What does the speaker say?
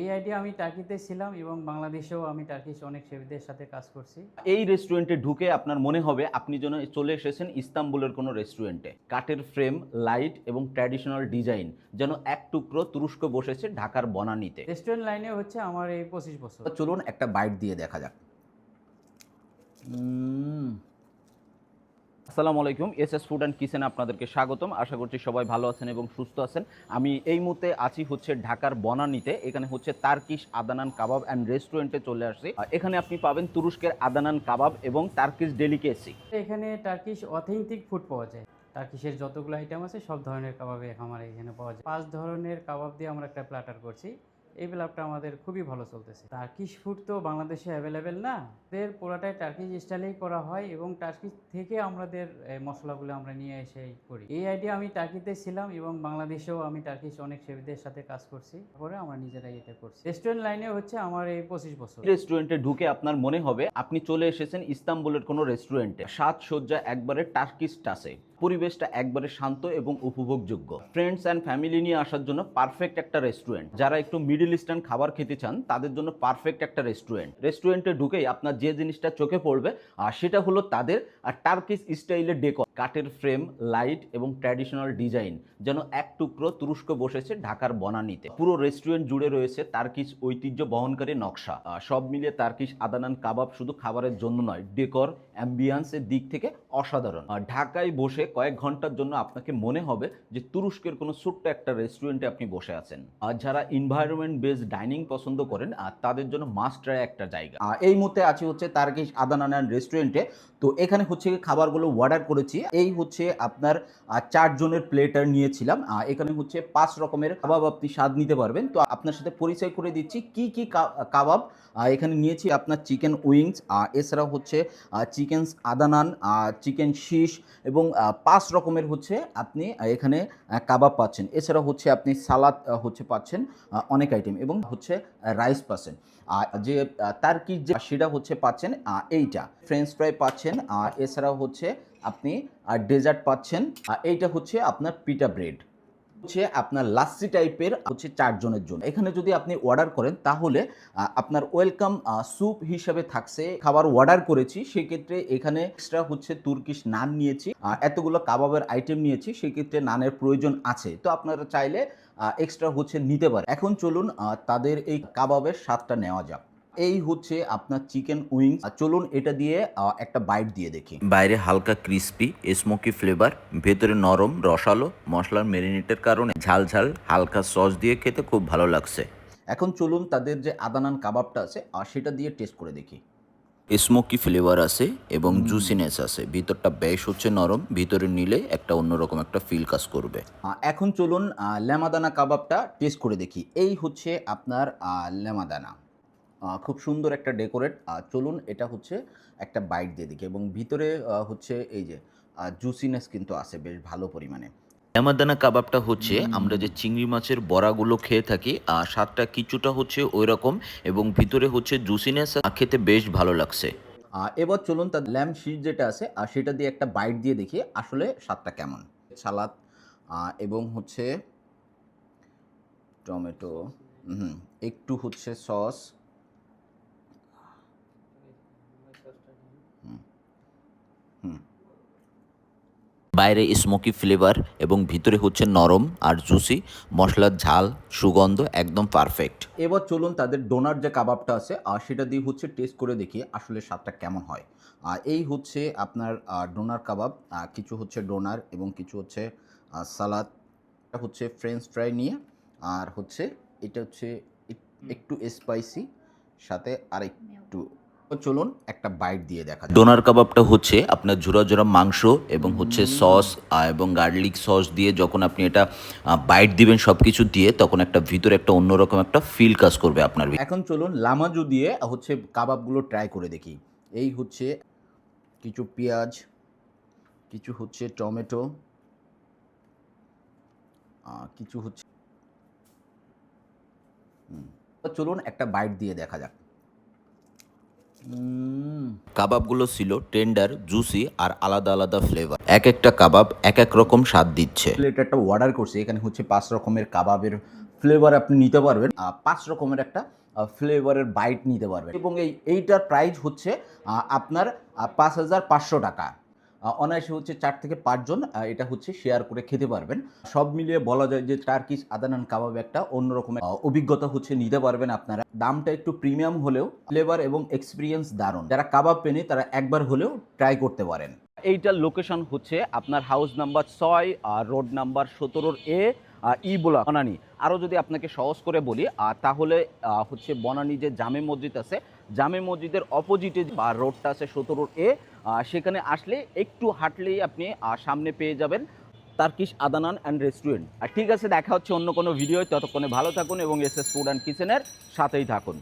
এই আইডিয়া আমি টার্কিতে ছিলাম এবং বাংলাদেশেও আমি টার্কিশ অনেক শেফদের সাথে কাজ করছি। এই রেস্টুরেন্টে ঢুকে আপনার মনে হবে আপনি যেন চলে এসেছেন ইস্তাম্বুলের কোনো রেস্টুরেন্টে কাঠের ফ্রেম লাইট এবং ট্র্যাডিশনাল ডিজাইন যেন এক টুকরো তুরস্ক বসেছে ঢাকার বনানীতে। রেস্টুরেন্ট লাইনে হচ্ছে আমার এই পঁচিশ বছর। চলুন একটা বাইট দিয়ে দেখা যাক। আসসালামু আলাইকুম S S food and kitchen আপনাদেরকে স্বাগতম। আশা করছি সবাই ভালো আছেন এবং সুস্থ আছেন। আমি এই মুহূর্তে আছি হচ্ছে ঢাকার বনানীতে, এখানে হচ্ছে তার্কিশ আদানান কাবাব অ্যান্ড রেস্টুরেন্টে চলে আসছি। এখানে আপনি পাবেন তুরস্কের আদানান কাবাব এবং তার্কিশ ডেলিকেসি। এখানে টার্কিশ অথেন্টিক ফুড পাওয়া যায়। টার্কিশের যতগুলো আইটেম আছে, সব ধরনের কাবাবে আমার এখানে পাওয়া যায়। পাঁচ ধরনের কাবাব দিয়ে আমরা একটা প্ল্যাটার করছি। এই প্ল্যাটটা আমাদের খুবই ভালো চলতেছে। টার্কিশ ফুড তো বাংলাদেশে অ্যাভেলেবেল না। এদের পুরাটাই টার্কিশ স্টাইলেই করা হয় এবং টার্কিশ থেকে আমাদের মশলাগুলো আমরা নিয়ে এসে করি। এই আইডিয়া আমি টার্কিতে ছিলাম এবং বাংলাদেশেও আমি টার্কিশ অনেক শেফদের সাথে কাজ করছি। পরে আমরা নিজেরাই এটা করছি। রেস্টুরেন্ট লাইনে হচ্ছে আমার এই পঁচিশ বছর। রেস্টুরেন্টে ঢুকে আপনার মনে হবে, আপনি চলে এসেছেন ইস্তাম্বুলের কোনো রেস্টুরেন্টে সাজসজ্জা একবারে টার্কিশ টাসে পরিবেশটা একবারে শান্ত এবং উপভোগযোগ্য। ফ্রেন্ডস অ্যান্ড ফ্যামিলি নিয়ে আসার জন্য পারফেক্ট একটা রেস্টুরেন্ট যারা একটু মিডল ইস্টার্ন খাবার খেতে চান, তাদের জন্য পারফেক্ট একটা রেস্টুরেন্ট রেস্টুরেন্টে ঢুকেই আপনার যে জিনিসটা চোখে পড়বে, আর সেটা হলো তাদের আর টার্কিশ স্টাইলের ডেকর কাঠের ফ্রেম লাইট এবং ট্র্যাডিশনাল ডিজাইন যেন এক টুকরো তুরস্ক বসেছে ঢাকার বনানীতে। পুরো রেস্টুরেন্ট জুড়ে রয়েছে তার্কিশ ঐতিহ্য বহনকারী নকশা। সব মিলিয়ে তার্কিশ আদানান কাবাব শুধু খাবারের জন্য নয় ডেকর অ্যাম্বিয়ান্সের দিক থেকে অসাধারণ। আর ঢাকায় বসে কয়েক ঘণ্টার জন্য আপনাকে মনে হবে যে তুরস্কের কোনো ছোট্ট একটা রেস্টুরেন্টে আপনি বসে আছেন। আর যারা এনভায়রনমেন্ট বেসড ডাইনিং পছন্দ করেন আর তাদের জন্য মাস্টার একটা জায়গা। আর এই মুহূর্তে আছি হচ্ছে তার্কিশ আদানান রেস্টুরেন্টে। তো এখানে হচ্ছে খাবারগুলো অর্ডার করেছি। এই হচ্ছে আপনার চারজনের প্লেটার নিয়েছিলাম। আহ, এখানে হচ্ছে পাঁচ রকমের কাবাব আপনি স্বাদ নিতে পারবেন। তো আপনার সাথে পরিচয় করে দিচ্ছি কি কি কাবাব। এখানে নিয়েছি আপনার চিকেন উইংস এছাড়াও হচ্ছে চিকেন আদানান চিকেন শীষ এবং পাঁচ রকমের হচ্ছে আপনি এখানে কাবাব পাচ্ছেন। এছাড়া হচ্ছে আপনি সালাদ হচ্ছে পাচ্ছেন অনেক আইটেম এবং হচ্ছে রাইস পাচ্ছেন। আর যে তার কি যে সেটা হচ্ছে পাচ্ছেন এইটা। ফ্রেঞ্চ ফ্রাই পাচ্ছেন, আর এছাড়াও হচ্ছে আপনি ডেজার্ট পাচ্ছেন আর এইটা হচ্ছে আপনার পিটা ব্রেড হচ্ছে আপনার লাচ্ছি টাইপের হচ্ছে চারজনের জন্য। এখানে যদি আপনি অর্ডার করেন, তাহলে আপনার ওয়েলকাম স্যুপ হিসাবে থাকছে, খাবার অর্ডার করেছি, সেক্ষেত্রে এখানে এক্সট্রা হচ্ছে তুর্কিশ নান নিয়েছি এতগুলো কাবাবের আইটেম নিয়েছি, সেক্ষেত্রে নানের প্রয়োজন আছে। তো আপনারা চাইলে এক্সট্রা হচ্ছে নিতে পারে এখন চলুন তাদের এই কাবাবের স্বাদটা নেওয়া যাক। এই হচ্ছে আপনার চিকেন উইংস। চলুন এটা দিয়ে একটা বাইট দিয়ে দেখি। বাইরে হালকা ক্রিস্পি স্মোকি ফ্লেভার ভেতরে নরম রসালো মশলার মেরিনেটের কারণে ঝাল ঝাল হালকা সস দিয়ে খেতে খুব ভালো লাগছে। এখন চলুন তাদের যে আদানান কাবাবটা আছে আর সেটা দিয়ে টেস্ট করে দেখি। স্মোকি ফ্লেভার আছে এবং জুসিনেস আছে। ভিতরটা বেশ হচ্ছে নরম ভিতরে নিলে একটা অন্যরকম একটা ফিল কাজ করবে। এখন চলুন ল্যামাদানা কাবাবটা টেস্ট করে দেখি। এই হচ্ছে আপনার আহ, খুব সুন্দর একটা ডেকোরেট। চলুন এটা হচ্ছে একটা বাইট দিয়ে দেখি এবং ভিতরে হচ্ছে এই যে জুসিনেস কিন্তু আছে বেশ ভালো পরিমাণে। এমাদানা কাবাবটা হচ্ছে আমরা যে চিংড়ি মাছের বড়াগুলো খেয়ে থাকি আর স্বাদটা কিছুটা হচ্ছে ওই রকম এবং ভিতরে হচ্ছে জুসিনেস খেতে বেশ ভালো লাগছে। এবার চলুন তার ল্যাম্প শিট যেটা আছে আর সেটা দিয়ে একটা বাইট দিয়ে দেখি আসলে স্বাদটা কেমন। সালাদ এবং হচ্ছে টমেটো হুম একটু হচ্ছে সস বাইরে স্মোকি ফ্লেভার এবং ভিতরে হচ্ছে নরম আর জুসি মশলার ঝাল, সুগন্ধ একদম পারফেক্ট এবার চলুন তাদের ডোনার যে কাবাবটা আছে আর সেটা দিয়ে হচ্ছে টেস্ট করে দেখি আসলে স্বাদটা কেমন হয়। আর এই হচ্ছে আপনার ডোনার কাবাব কিছু হচ্ছে ডোনার এবং কিছু হচ্ছে সালাদ হচ্ছে ফ্রেঞ্চ ফ্রাই নিয়ে, আর হচ্ছে এটা হচ্ছে একটু স্পাইসি সাথে আর একটু চলুন একটা বাইট দিয়ে দেখা ডোনার কাবাবটা হচ্ছে আপনার ঝুরা ঝুরা মাংস এবং হচ্ছে সস এবং গার্লিক সস দিয়ে যখন আপনি এটা বাইট দিবেন সব কিছু দিয়ে তখন একটা ভিতরে একটা অন্যরকম একটা ফিল কাজ করবে আপনার এখন চলুন লামাজু দিয়ে হচ্ছে কাবাবগুলো ট্রাই করে দেখি। এই হচ্ছে কিছু পেঁয়াজ কিছু হচ্ছে টমেটো কিছু হচ্ছে। চলুন একটা বাইট দিয়ে দেখা যাক। কাবাবগুলো ছিল টেন্ডার জুসি আর আলাদা আলাদা ফ্লেভার। এক একটা কাবাব এক এক রকম স্বাদ দিচ্ছে। এটা একটা অর্ডার করছি এখানে হচ্ছে পাঁচ রকমের কাবাবের ফ্লেভার আপনি নিতে পারবেন। পাঁচ রকমের একটা ফ্লেভারের বাইট নিতে পারবেন। এবং এই এইটার প্রাইস হচ্ছে আপনার পাঁচ হাজার পাঁচশো টাকা। অনায়াসে হচ্ছে চার থেকে পাঁচজন এটা হচ্ছে শেয়ার করে খেতে পারবেন। সব মিলিয়ে বলা যায় যে টার্কিশ আদানান কাবাব একটা অন্যরকম অভিজ্ঞতা হচ্ছে নিতে পারবেন আপনারা। দামটা একটু প্রিমিয়াম হলেও ফ্লেভার এবং এক্সপিরিয়েন্স দারুণ। যারা কাবাব পেনে, তারা একবার হলেও ট্রাই করতে পারেন। এইটার লোকেশন হচ্ছে আপনার হাউস নাম্বার ছয় আর রোড নাম্বার সতেরোর এ ই বোলা বনানি। আরও যদি আপনাকে সহজ করে বলি তাহলে হচ্ছে বনানি যে জামে মসজিদ আছে জামে মসজিদের অপোজিটে বা রোডটা আছে সতেরো এ সেখানে আসলে একটু হাঁটলেই আপনি সামনে পেয়ে যাবেন তার্কিশ আদানান অ্যান্ড রেস্টুরেন্ট আর ঠিক আছে, দেখা হচ্ছে অন্য কোনো ভিডিও ততক্ষণে ভালো থাকুন এবং এস এস ফুড অ্যান্ড কিচেনের সাথেই থাকুন।